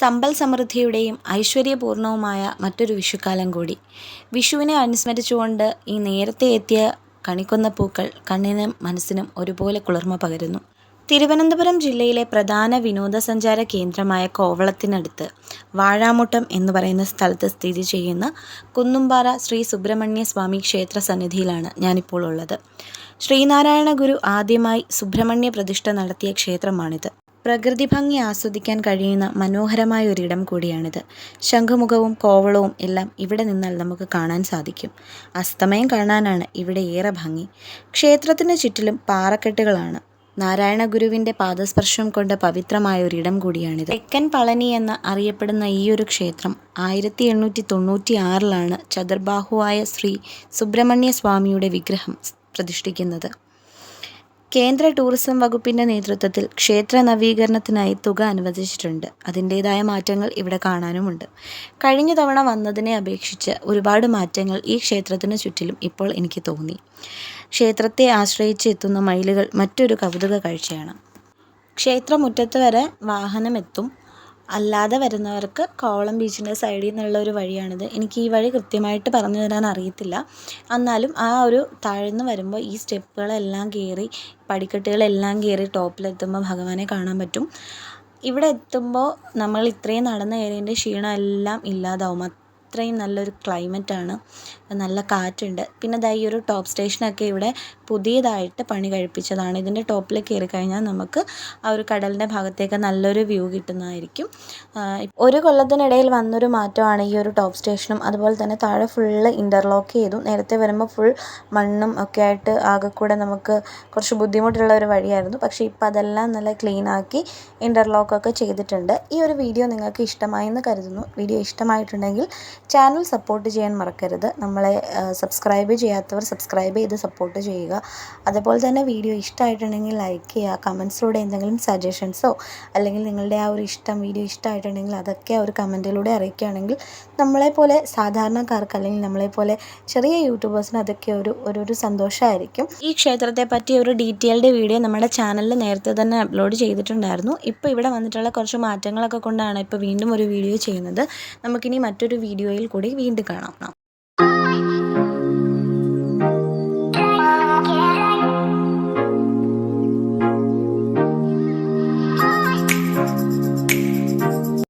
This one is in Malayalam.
സമ്പൽ സമൃദ്ധിയുടെയും ഐശ്വര്യപൂർണവുമായ മറ്റൊരു വിഷുക്കാലം കൂടി. വിഷുവിനെ അനുസ്മരിച്ചുകൊണ്ട് ഈ നേരത്തെ എത്തിയ കണിക്കൊന്നപ്പൂക്കൾ കണ്ണിനും മനസ്സിനും ഒരുപോലെ കുളിർമ പകരുന്നു. തിരുവനന്തപുരം ജില്ലയിലെ പ്രധാന വിനോദസഞ്ചാര കേന്ദ്രമായ കോവളത്തിനടുത്ത് വാഴാമുട്ടം എന്ന് പറയുന്ന സ്ഥലത്ത് സ്ഥിതി ചെയ്യുന്ന കുന്നുംപാറ ശ്രീ സുബ്രഹ്മണ്യ സ്വാമി ക്ഷേത്ര സന്നിധിയിലാണ് ഞാനിപ്പോൾ ഉള്ളത്. ശ്രീനാരായണ ഗുരു ആദ്യമായി സുബ്രഹ്മണ്യ പ്രതിഷ്ഠ നടത്തിയ ക്ഷേത്രമാണിത്. പ്രകൃതി ഭംഗി ആസ്വദിക്കാൻ കഴിയുന്ന മനോഹരമായ ഒരിടം കൂടിയാണിത്. ശംഖുമുഖവും കോവളവും എല്ലാം ഇവിടെ നിന്നാൽ നമുക്ക് കാണാൻ സാധിക്കും. അസ്തമയം കാണാനാണ് ഇവിടെ ഏറെ ഭംഗി. ക്ഷേത്രത്തിന് ചുറ്റിലും പാറക്കെട്ടുകളാണ്. നാരായണ ഗുരുവിന്റെ പാദസ്പർശം കൊണ്ട് പവിത്രമായ ഒരിടം കൂടിയാണിത്. തെക്കൻ പളനി എന്ന് അറിയപ്പെടുന്ന ഈ ഒരു ക്ഷേത്രം ആയിരത്തി എണ്ണൂറ്റി തൊണ്ണൂറ്റി ആറിലാണ് ചതുർബാഹുവായ ശ്രീ സുബ്രഹ്മണ്യ സ്വാമിയുടെ വിഗ്രഹം പ്രതിഷ്ഠിക്കുന്നത്. കേന്ദ്ര ടൂറിസം വകുപ്പിന്റെ നേതൃത്വത്തിൽ ക്ഷേത്ര നവീകരണത്തിനായി തുക അനുവദിച്ചിട്ടുണ്ട്. അതിന്റേതായ മാറ്റങ്ങൾ ഇവിടെ കാണാനുമുണ്ട്. കഴിഞ്ഞ തവണ വന്നതിനെ അപേക്ഷിച്ച് ഒരുപാട് മാറ്റങ്ങൾ ഈ ക്ഷേത്രത്തിന് ചുറ്റിലും ഇപ്പോൾ എനിക്ക് തോന്നി. ക്ഷേത്രത്തെ ആശ്രയിച്ച് എത്തുന്ന മയിലുകൾ മറ്റൊരു കൗതുക കാഴ്ചയാണ്. ക്ഷേത്രമുറ്റത്ത് വരെ വാഹനമെത്തും. അല്ലാതെ വരുന്നവർക്ക് കോവളം ബീച്ചിന്റെ സൈഡിൽ നിന്നുള്ള ഒരു വഴിയാണിത്. എനിക്ക് ഈ വഴി കൃത്യമായിട്ട് പറഞ്ഞു തരാൻ അറിയത്തില്ല. എന്നാലും ആ ഒരു താഴ്ന്ന് വരുമ്പോൾ ഈ സ്റ്റെപ്പുകളെല്ലാം കയറി പടിക്കെട്ടുകളെല്ലാം കയറി ടോപ്പിലെത്തുമ്പോൾ ഭഗവാനെ കാണാൻ പറ്റും. ഇവിടെ എത്തുമ്പോൾ നമ്മൾ ഇത്രയും നടന്ന് കയറിയതിന്റെ ക്ഷീണം എല്ലാം ഇല്ലാതാവും. അത്രയും നല്ലൊരു ക്ലൈമറ്റാണ്. നല്ല കാറ്റുണ്ട്. പിന്നെ ദാ ഈ ഒരു ടോപ്പ് സ്റ്റേഷനൊക്കെ ഇവിടെ പുതിയതായിട്ട് പണി കഴിപ്പിച്ചതാണ്. ഇതിന്റെ ടോപ്പിൽ കയറി കഴിഞ്ഞാൽ നമുക്ക് ആ ഒരു കടലിന്റെ ഭാഗത്തേക്ക് നല്ലൊരു വ്യൂ കിട്ടുന്നതായിരിക്കും. ഒരു കൊല്ലത്തിനിടയിൽ വന്നൊരു മാറ്റമാണ് ഈ ഒരു ടോപ്പ് സ്റ്റേഷനും. അതുപോലെ തന്നെ താഴെ ഫുള്ള് ഇന്റർലോക്ക് ചെയ്തു. നേരത്തെ വരുമ്പോൾ ഫുൾ മണ്ണും ഒക്കെ ആയിട്ട് ആകെ കൂടെ നമുക്ക് കുറച്ച് ബുദ്ധിമുട്ടുള്ള ഒരു വഴിയായിരുന്നു. പക്ഷേ ഇപ്പോൾ അതെല്ലാം നല്ല ക്ലീൻ ആക്കി ഇന്റർലോക്കൊക്കെ ചെയ്തിട്ടുണ്ട്. ഈ ഒരു വീഡിയോ നിങ്ങൾക്ക് ഇഷ്ടമായി എന്ന് കരുതുന്നു. വീഡിയോ ഇഷ്ടമായിട്ടുണ്ടെങ്കിൽ ചാനൽ സപ്പോർട്ട് ചെയ്യാൻ മറക്കരുത്. നമ്മളെ സബ്സ്ക്രൈബ് ചെയ്യാത്തവർ സബ്സ്ക്രൈബ് ചെയ്ത് സപ്പോർട്ട് ചെയ്യുക. അതുപോലെ തന്നെ വീഡിയോ ഇഷ്ടമായിട്ടുണ്ടെങ്കിൽ ലൈക്ക് ചെയ്യുക. കമൻസിലൂടെ എന്തെങ്കിലും സജഷൻസോ അല്ലെങ്കിൽ നിങ്ങളുടെ ആ ഒരു ഇഷ്ടം വീഡിയോ ഇഷ്ടമായിട്ടുണ്ടെങ്കിൽ അതൊക്കെ ഒരു കമന്റിലൂടെ അറിയിക്കുകയാണെങ്കിൽ നമ്മളെപ്പോലെ സാധാരണക്കാർക്ക് അല്ലെങ്കിൽ നമ്മളെപ്പോലെ ചെറിയ യൂട്യൂബേഴ്സിന് അതൊക്കെ ഒരു ഒരു സന്തോഷമായിരിക്കും. ഈ ക്ഷേത്രത്തെ പറ്റി ഒരു ഡീറ്റെയിൽഡ് വീഡിയോ നമ്മുടെ ചാനലിൽ നേരത്തെ തന്നെ അപ്ലോഡ് ചെയ്തിട്ടുണ്ടായിരുന്നു. ഇപ്പോൾ ഇവിടെ വന്നിട്ടുള്ള കുറച്ച് മാറ്റങ്ങളൊക്കെ കൊണ്ടാണ് ഇപ്പോൾ വീണ്ടും ഒരു വീഡിയോ ചെയ്യുന്നത്. നമുക്കിനി മറ്റൊരു വീഡിയോയിൽ കൂടി വീണ്ടും കാണാം